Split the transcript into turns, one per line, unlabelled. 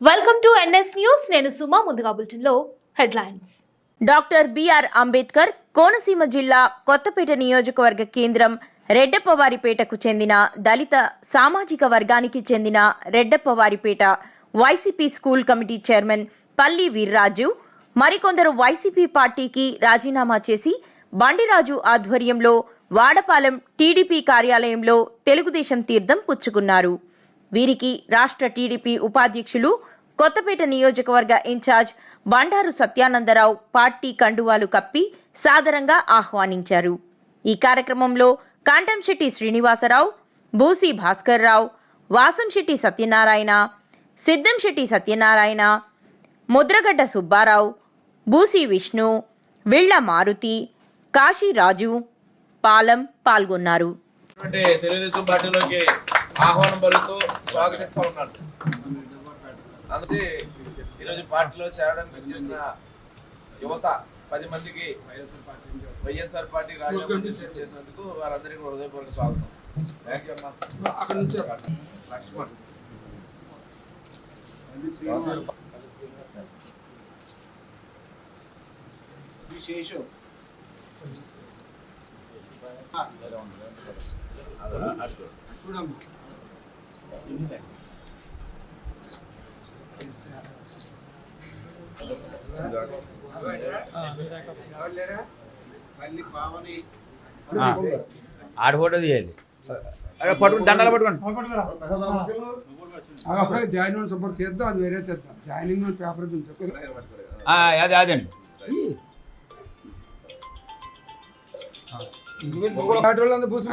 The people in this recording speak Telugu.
వెల్కమ్ టు ఎన్ఎస్ న్యూస్ నేను సుమా ముందుగా బులెటిన్లో headlines.
Doctor B R Ambedkar Konaseema జిల్లా కొత్తపేట నియోజకవర్గ కేంద్రం రెడ్డప్పవారిపేటకు చెందిన దళిత సామాజిక వర్గానికి చెందిన Reddappavaripeta YCP school committee chairman Palli Veerraju మరికొందరు వైసీపీ పార్టీకి రాజీనామా చేసి బండిరాజు ఆధ్వర్యంలో వాడపాలెం టీడీపీ కార్యాలయంలో తెలుగుదేశం తీర్థం పుచ్చుకున్నారు. వీరికి రాష్ట్ర టీడీపీ ఉపాధ్యక్షులు కొత్తపేట నియోజకవర్గ ఇన్ఛార్జ్ బండారు సత్యానందరావు పార్టీ కండువాలు కప్పి సాదరంగా ఆహ్వానించారు. ఈ కార్యక్రమంలో కాంటంశెట్టి శ్రీనివాసరావు బూసి భాస్కర్రావు వాసంశెట్టి సత్యనారాయణ సిద్ధంశెట్టి సత్యనారాయణ ముద్రగడ్డ సుబ్బారావు బూసి విష్ణు విళ్ళ మారుతి కాశీరాజు పాలం పాల్గొన్నారు.
అంటే తెలుగుదేశం పార్టీలోకి ఆహ్వానం పలుకుతూ స్వాగతిస్తా ఉన్నాను అందుకే ఈరోజు పార్టీలో చేరడానికి వచ్చేసిన యువత పది మందికి వైఎస్ఆర్ పార్టీ చేసి- చేసినందుకు వారందరికీ హృదయపూర్వక స్వాగతం. థ్యాంక్ యూ అమ్మా.
అక్కడ నుంచి
లక్ష్మణ్.
విశేషం. చూడమ్మ.
ఆడ ఫోటో తీయాలి. అరే పట్టుకుని దండాలు పట్టుకోండి.
జాయిన్ సపోర్ట్ చేద్దాం అది వేరే చేద్దాం జాయినింగ్ పేపర్ చూపించు
ఆ, అదే అదండి
వాళ్ళంతా పూసి